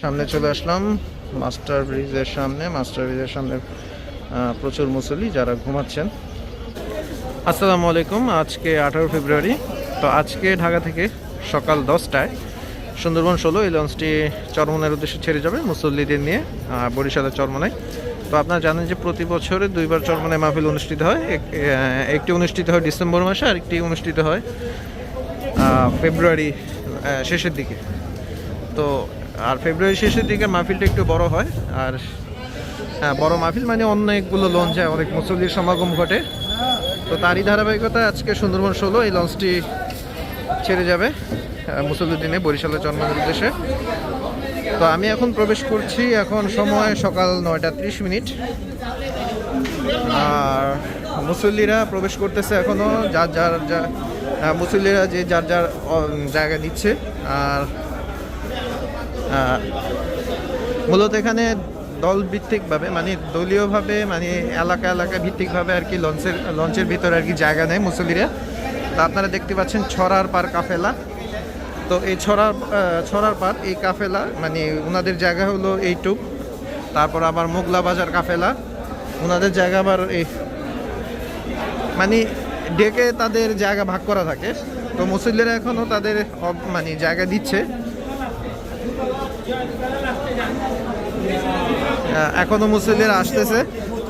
সামনে চলে আসলাম। মাস্টার ব্রিজের সামনে, মাস্টার ব্রিজের সামনে প্রচুর মুসল্লি যারা ঘুমাচ্ছেন। আসসালামু আলাইকুম, আজকে আঠারো ফেব্রুয়ারি, তো আজকে ঢাকা থেকে সকাল দশটায় সুন্দরবন ষোলো এই লঞ্চটি চরমনের উদ্দেশ্যে ছেড়ে যাবে মুসল্লিদের নিয়ে বরিশালের চরমনায়। তো আপনারা জানেন যে প্রতি বছরে দুইবার চরমনায় মাহফিল অনুষ্ঠিত হয়। এক- একটি অনুষ্ঠিত হয় ডিসেম্বর মাসে আর একটি অনুষ্ঠিত হয় ফেব্রুয়ারি শেষের দিকে। তো আর ফেব্রুয়ারি শেষের দিকে মাহফিলটা একটু বড় হয় আর হ্যাঁ বড় মাহফিল মানে অনেকগুলো লঞ্চে অনেক মুসল্লির সমাগম ঘটে। তো তারই ধারাবাহিকতা আজকে সুন্দরবন ষোলো এই লঞ্চটি ছেড়ে যাবে মুসল্লির দিনে বরিশালের জন্মের উদ্দেশ্যে। তো আমি এখন প্রবেশ করছি এখন সময় সকাল নয়টা ত্রিশ মিনিট। আর মুসল্লিরা প্রবেশ করতেছে এখনও যার যার যা আহ, মুসল্লিরা যে যার যার জায়গা নিচ্ছে আর মূলত এখানে দল ভিত্তিকভাবে মানে দলীয়ভাবে মানে এলাকা এলাকা ভিত্তিকভাবে আর কি লঞ্চের লঞ্চের ভিতরে আর কি জায়গা নেয় মুসল্লিরা। তা আপনারা দেখতে পাচ্ছেন ছড়ার পার কাফেলা। তো এই ছড়ার ছড়ার পার এই কাফেলা মানে ওনাদের জায়গা হলো এইটুক। তারপর আবার মোগলা বাজার কাফেলা। ওনাদের জায়গা আবার এই মানে ডেকে তাদের জায়গা ভাগ করা থাকে। তো মুসল্লিরা এখনও তাদের মানে জায়গা দিচ্ছে। এখনও মুসল্লিরা আসতেছে।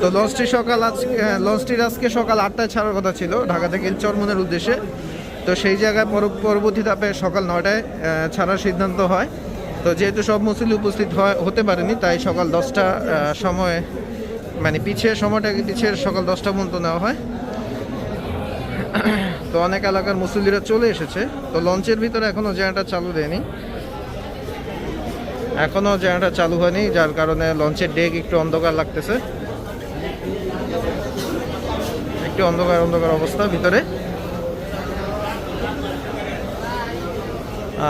তো লঞ্চটি সকাল আহ, লঞ্চটির আজকে সকাল আটটায় ছাড়ার কথা ছিল ঢাকা থেকে চরমনের উদ্দেশ্যে। তো সেই জায়গায় পর- পরবর্তী ধাপে সকাল নয়টায় আহ, ছাড়ার সিদ্ধান্ত হয়। তো যেহেতু সব মুসল্লি উপস্থিত হয় হতে পারেনি তাই সকাল দশটা সময় মানে পিছিয়ে সময়টাকে পিছিয়ে সকাল দশটা পর্যন্ত নেওয়া হয়। তো অনেক এলাকার মুসল্লিরা চলে এসেছে। তো লঞ্চের ভিতরে এখনও জায়গাটা চালু দেয়নি। এখনও জায়গাটা চালু হয়নি, যার কারণে লঞ্চের ডেক একটু অন্ধকার লাগতেছে। একটু অন্ধকার অন্ধকার অবস্থা ভিতরে।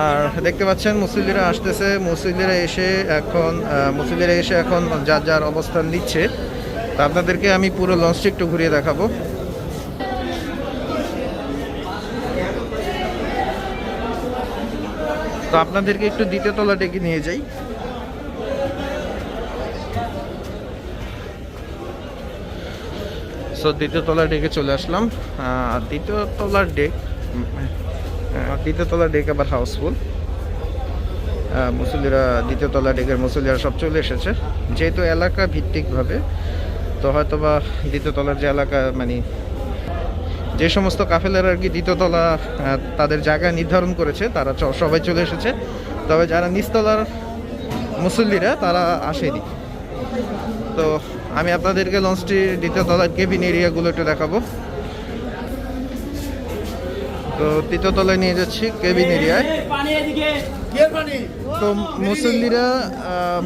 আর দেখতে পাচ্ছেন, মুসল্লিরা আসতেছে, মুসল্লিরা এসে এখন মুসল্লিরা এসে এখন যার যার অবস্থান নিচ্ছে। তা আপনাদেরকে আমি পুরো লঞ্চটি একটু ঘুরিয়ে দেখাবো। তো আপনাদেরকে একটু দ্বিতীয় তলা ডেকে নিয়ে যাই। সো দ্বিতীয় তলার ডেকে চলে আসলাম। দ্বিতীয় তলার ডেক দ্বিতীয় তলার ডেক আবার হাউসফুল। মুসল্লিরা, দ্বিতীয় তলা ডেকের মুসল্লিরা সব চলে এসেছে। যেহেতু এলাকা ভিত্তিকভাবে, তো হয়তো বা দ্বিতীয় তলার যে এলাকা মানে যে সমস্ত কাফেলার আর কি দ্বিতীয়তলা তাদের জায়গা নির্ধারণ করেছে, তারা সবাই চলে এসেছে। তবে যারা নিচতলার মুসল্লিরা, তারা আসেনি। তো আমি আপনাদেরকে লঞ্চটির দ্বিতীয়তলার কেবিন এরিয়াগুলো একটু দেখাবো। তো তৃতীয়তলায় নিয়ে যাচ্ছি কেবিন এরিয়ায়। তো মুসল্লিরা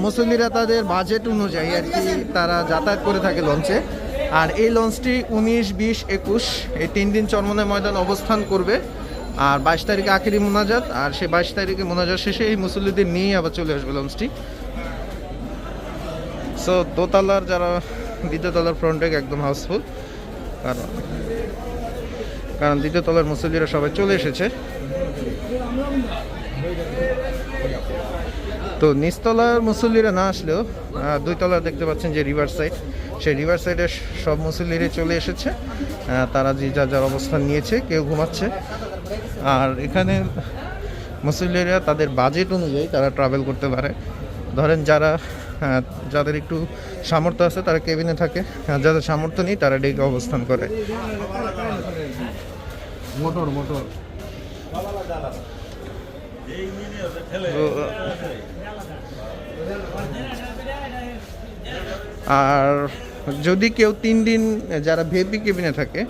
মুসল্লিরা তাদের বাজেট অনুযায়ী আর কি তারা যাতায়াত করে থাকে লঞ্চে। আর এই লঞ্চটি উনিশ, বিশ, একুশ, এই তিন দিন চরমনে ময়দান অবস্থান করবে। আর বাইশ তারিখে আখেরি মোনাজাত, আর সেই বাইশ তারিখে মোনাজাত শেষে এই মুসল্লিদের নিয়েই আবার চলে আসবে লঞ্চটি। সো দোতলার যারা দ্বিতীয় তলার ফ্রন্টে একদম হাউসফুল কারণ কারণ দ্বিতীয় তলার মুসল্লিরা সবাই চলে এসেছে। তো নিচতলার মুসল্লিরা না আসলেও দুই তলা দেখতে পাচ্ছেন যে রিভার সাইড সেই রিভার সাইডে সব মুসল্লিরা চলে এসেছে। তারা যে যা যার অবস্থান নিয়েছে কেউ ঘুমাচ্ছে। আর এখানে মুসল্লিরা তাদের বাজেট অনুযায়ী তারা ট্রাভেল করতে পারে। ধরেন যারা যাদের একটু সামর্থ্য আছে তারা কেবিনে থাকে। যাদের সামর্থ্য নেই তারা ডেকে অবস্থান করে। Motor motor. আর যদি কেউ তিন দিন, যারা ভিএপি কেবিনে থাকে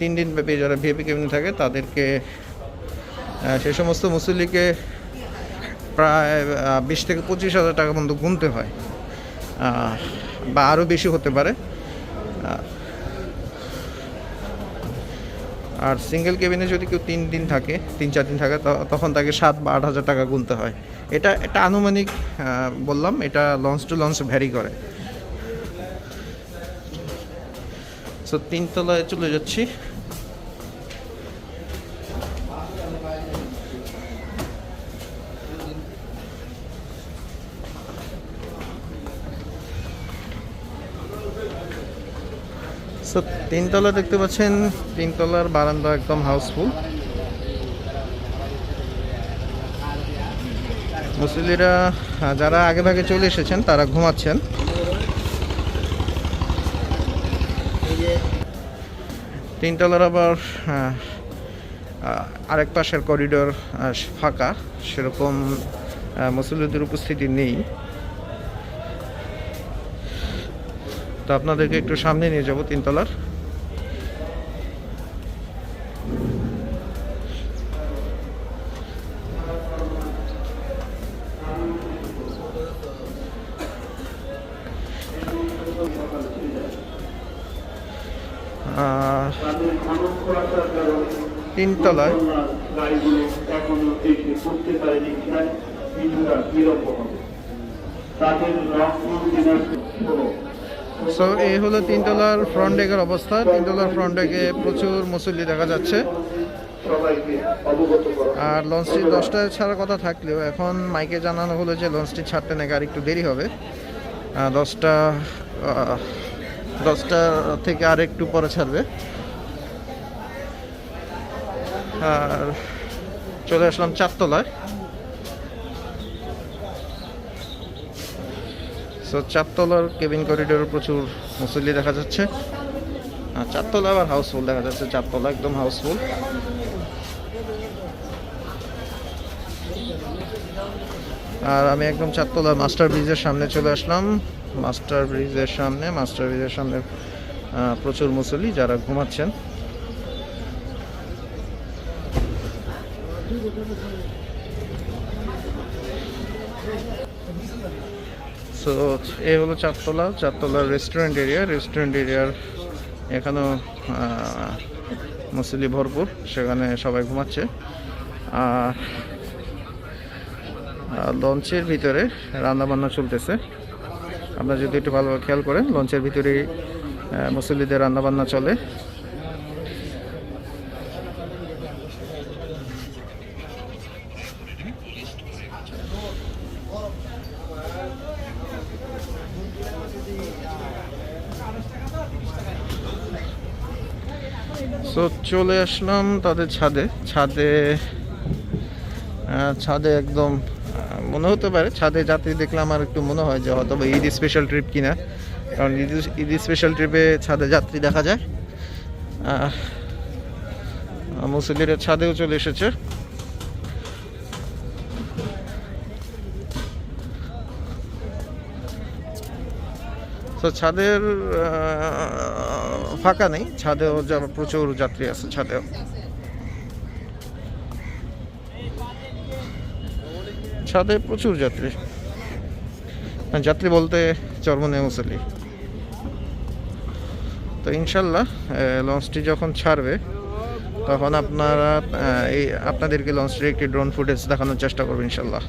তিন দিন ব্যাপী যারা ভিএপি কেবিনে থাকে, তাদেরকে সে সমস্ত মুসল্লিকে প্রায় বিশ থেকে পঁচিশ হাজার টাকা পর্যন্ত গুনতে হয়। বা আরও বেশি হতে পারে। আর সিঙ্গেল কেবিনে যদি কেউ তিন দিন থাকে, তিন চার দিন থাকে তখন তাকে সাত বা আট হাজার টাকা গুনতে হয়। এটা একটা আনুমানিক বললাম, এটা লঞ্চ টু লঞ্চ ভ্যারি করে। সো তিনতলায় চলে যাচ্ছি। সো তিনতলা দেখতে পাচ্ছেন, তিনতলার বারান্দা একদম হাউসফুল। মুসলিরা যারা আগে ভাগে চলে এসেছেন, তারা ঘুমাচ্ছেন। তিনতলার আবার আরেক পাশের করিডোর ফাঁকা। সেরকম মুসল্লিদের উপস্থিতি নেই। তো আপনাদেরকে একটু সামনে নিয়ে যাব তিনতলার। ষোলো সো এই হলো তিনতলার ফ্রন্ট ডেকের অবস্থা। তিনতলার ফ্রন্ট ডেকে প্রচুর মুসল্লি দেখা যাচ্ছে। আর লঞ্চটি দশটায় ছাড়ার কথা থাকলেও এখন মাইকে জানানো হলো যে লঞ্চটি ছাড়তে নাকি আর একটু দেরি হবে। দশটা দশটা থেকে আর একটু পরে ছাড়বে। আর চলে আসলাম চারতলায়। সো চারতলার কেবিন করিডোরে প্রচুর মুসল্লি দেখা যাচ্ছে। চারতলা আবার হাউসফুল দেখা যাচ্ছে, চারতলা একদম হাউসফুল আর আমি একদম চারতলা মাস্টার ব্রিজের সামনে চলে আসলাম। মাস্টার ব্রিজের সামনে, মাস্টার ব্রিজের সামনে প্রচুর মুসল্লি যারা ঘুমাচ্ছেন। সো এ হলো চারতলা চারতলার রেস্টুরেন্ট এরিয়া রেস্টুরেন্ট এরিয়ার এখানেও মুসলি ভরপুর, সেখানে সবাই ঘুমাচ্ছে। আর লঞ্চের ভিতরে রান্নাবান্না চলতেছে। আপনারা যদি একটু ভালোভাবে খেয়াল করেন লঞ্চের ভিতরে মুসল্লিদের রান্নাবান্না চলে। সো চলে আসলাম তাদের ছাদে। ছাদে ছাদে একদম মনে হতে পারে, ছাদে যাত্রী দেখলে আমার একটু মনে হয় যে হয়তো ঈদ স্পেশাল ট্রিপ কিনা। কারণ ঈদ ঈদ স্পেশাল ট্রিপে ছাদে যাত্রী দেখা যায়। মুসল্লিরা ছাদেও চলে এসেছে। তো ছাদের ফাঁকা নেই, ছাদেও প্রচুর যাত্রী আছে ছাদেও। ছাদে প্রচুর যাত্রী। মানে যাত্রী বলতে চরমনে মুসালি তো ইনশাল্লাহ লঞ্চটি যখন ছাড়বে, তখন আপনারা এই আপনাদেরকে লঞ্চটির একটি ড্রোন ফুটেজ দেখানোর চেষ্টা করব ইনশাল্লাহ।